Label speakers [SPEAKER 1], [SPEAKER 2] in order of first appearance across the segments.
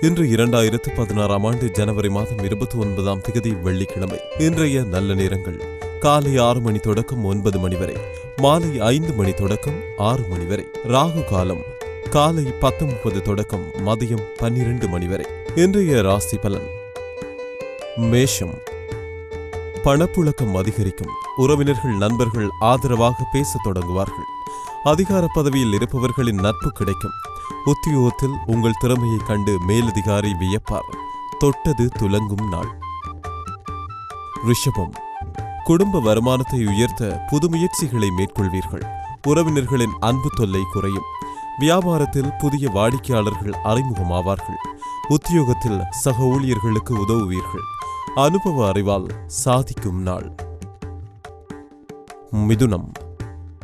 [SPEAKER 1] இன்று இரண்டாயிரத்து பதினாறாம் ஆண்டு ஜனவரி மாதம் இருபத்தி ஒன்பதாம் திகதி வெள்ளிக்கிழமை. இன்றைய நல்ல நேரங்கள். காலை ஆறு மணி தொடக்கம் ஒன்பது மணி வரை. மாலை ஐந்து மணி தொடக்கம் ஆறு மணி வரை. ராகு காலம். காலை பத்து முப்பது தொடக்கம் மதியம் பன்னிரண்டு மணி வரை. இன்றைய ராசி பலன். மேஷம். பணப்புழக்கம் அதிகரிக்கும். உறவினர்கள் நண்பர்கள் ஆதரவாக பேசத் தொடங்குவார்கள். அதிகார பதவியில் இருப்பவர்களின் நட்பு கிடைக்கும். உத்தியோகத்தில் உங்கள் திறமையை கண்டு மேலதிகாரி வியப்பார். தொட்டது துலங்கும் நாள். ரிஷபம். குடும்ப வருமானத்தை உயர்த்த புது முயற்சிகளை மேற்கொள்வீர்கள். உறவினர்களின் அன்பு தொல்லை குறையும். வியாபாரத்தில் புதிய வாடிக்கையாளர்கள் அறிமுகமாவார்கள். உத்தியோகத்தில் சக ஊழியர்களுக்கு உதவுவீர்கள். அனுபவ அறிவால் சாதிக்கும் நாள். மிதுனம்.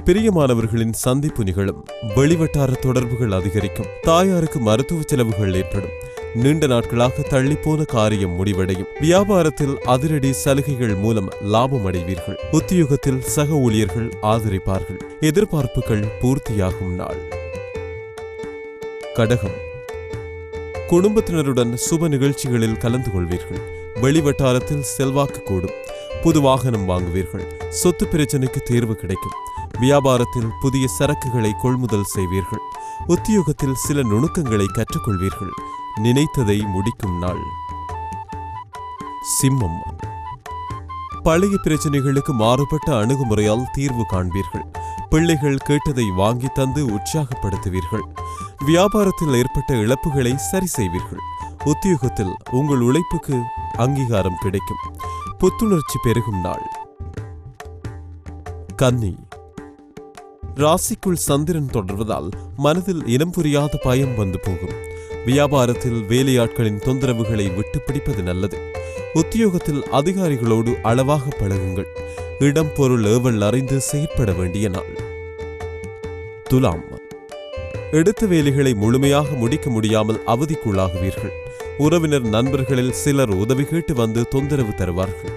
[SPEAKER 1] பிரியமானவர்களின் சந்திப்பு நிகழும். வெளிவட்டார தொடர்புகள் அதிகரிக்கும். தாயாருக்கு மருத்துவ செலவுகள் ஏற்படும். நீண்ட நாட்களாக தள்ளிப்போன காரியம் முடிவடையும். வியாபாரத்தில் அதிரடி சலுகைகள் மூலம் லாபம் அடைவீர்கள். உத்தியோகத்தில் சக ஊழியர்கள் ஆதரிப்பார்கள். எதிர்பார்ப்புகள் பூர்த்தியாகும் நாள். கடகம். குடும்பத்தினருடன் சுப நிகழ்ச்சிகளில் கலந்து கொள்வீர்கள். வெளிவட்டாரத்தில் செல்வாக்கு கூடும். புது வாகனம் வாங்குவீர்கள். சொத்து பிரச்சனைக்கு தீர்வு கிடைக்கும். வியாபாரத்தில் புதிய சரக்குகளை கொள்முதல் செய்வீர்கள். உத்தியோகத்தில் சில நுணுக்கங்களை கற்றுக்கொள்வீர்கள். நினைத்ததை முடிக்கும் நாள். சிம்மம். பழைய பிரச்சனைகளுக்கு மாறுபட்ட அணுகுமுறையால் தீர்வு காண்பீர்கள். பிள்ளைகள் கேட்டதை வாங்கி தந்து உற்சாகப்படுத்துவீர்கள். வியாபாரத்தில் ஏற்பட்ட இழப்புகளை சரி செய்வீர்கள். உத்தியோகத்தில் உங்கள் உழைப்புக்கு அங்கீகாரம் கிடைக்கும். புத்துணர்ச்சி பெருகும் நாள். கன்னி. ராசிக்குள் சந்திரன் தொடர்வதால் மனதில் இனம் புரியாத பயம் வந்து போகும். வியாபாரத்தில் வேலையாட்களின் தொந்தரவுகளை விட்டு பிடிப்பது நல்லது. உத்தியோகத்தில் அதிகாரிகளோடு அளவாக பழகுங்கள். இடம் பொருள் ஏவல் அறிந்து செயற்பட வேண்டிய நாள். துலாம். எடுத்த வேலைகளை முழுமையாக முடிக்க முடியாமல் அவதிக்குள்ளாகுவீர்கள். உறவினர் நண்பர்களில் சிலர் உதவி கேட்டு வந்து தொந்தரவு தருவார்கள்.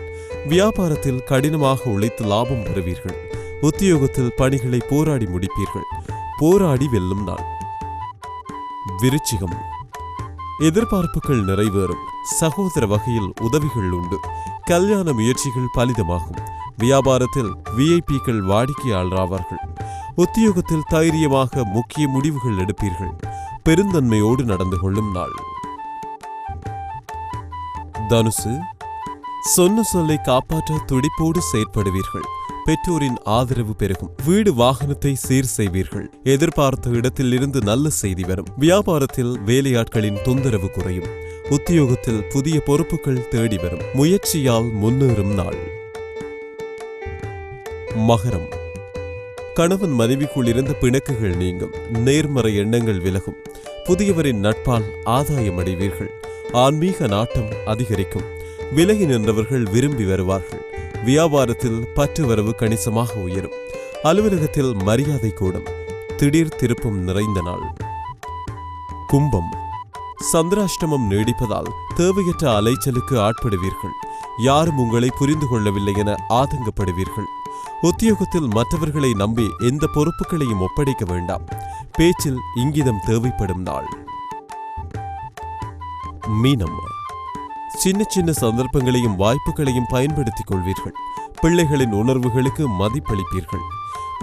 [SPEAKER 1] வியாபாரத்தில் கடினமாக உழைத்து லாபம் பெறுவீர்கள். உத்தியோகத்தில் பணிகளை போராடி முடிப்பீர்கள். போராடி வெல்லும் நாள். விருச்சிகம். எதிர்பார்ப்புகள் நிறைவேறும். சகோதர வகையில் உதவிகள் உண்டு. கல்யாண முயற்சிகள் பலிதமாகும். வியாபாரத்தில் விஐபிக்கள் வாடிக்கையாளராவார்கள் உத்தியோகத்தில் தைரியமாக முக்கிய முடிவுகள் எடுப்பீர்கள். பெருந்தன்மையோடு நடந்து கொள்ளும் நாள். தனுசு. சொன்ன சொல்லை காப்பாற்ற துடிப்போடு செயற்படுவீர்கள். பெற்றோரின் ஆதரவு பெருகும். வீடு வாகனத்தை சீர் செய்வீர்கள். எதிர்பார்த்த இடத்தில் இருந்து நல்ல செய்தி வரும். வியாபாரத்தில் வேலையாட்களின் தொந்தரவு குறையும். உத்தியோகத்தில் புதிய பொறுப்புகள் தேடி வரும். முயற்சியால் முன்னேறும் நாள். மகரம். கணவன் மனைவிக்குள் இருந்த பிணக்குகள் நீங்கும். நேர்மறை எண்ணங்கள் விலகும். புதியவரின் நட்பால் ஆதாயம் அடைவீர்கள். ஆன்மீக நாட்டம் அதிகரிக்கும். விலகி நின்றவர்கள் விரும்பி வருவார்கள். வியாபாரத்தில் பற்று வரவு கணிசமாக உயரும். அலுவலகத்தில் மரியாதை கூடும். திடீர் திருப்பம் நிறைந்த நாள். கும்பம். சந்திராஷ்டமம் நீடிப்பதால் தேவையற்ற அலைச்சலுக்கு ஆட்படுவீர்கள். யாரும் உங்களை புரிந்து கொள்ளவில்லை என ஆதங்கப்படுவீர்கள். உத்தியோகத்தில் மற்றவர்களை நம்பி எந்த பொறுப்புகளையும் ஒப்படைக்க வேண்டாம். பேச்சில் இங்கிதம் தேவைப்படும் நாள். மீனம். சின்ன சின்ன சந்தர்ப்பங்களையும் வாய்ப்புகளையும் பயன்படுத்திக் கொள்வீர்கள். பிள்ளைகளின் உணர்வுகளுக்கு மதிப்பளிப்பீர்கள்.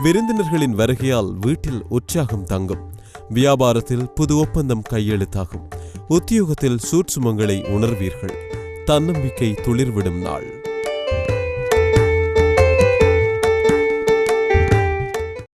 [SPEAKER 1] விருந்தினர்களின் வருகையால் வீட்டில் உற்சாகம் தங்கும். வியாபாரத்தில் புது ஒப்பந்தம் கையெழுத்தாகும். உத்தியோகத்தில் சூட்சுமங்களை உணர்வீர்கள். தன்னம்பிக்கை துளிர்விடும் நாள்.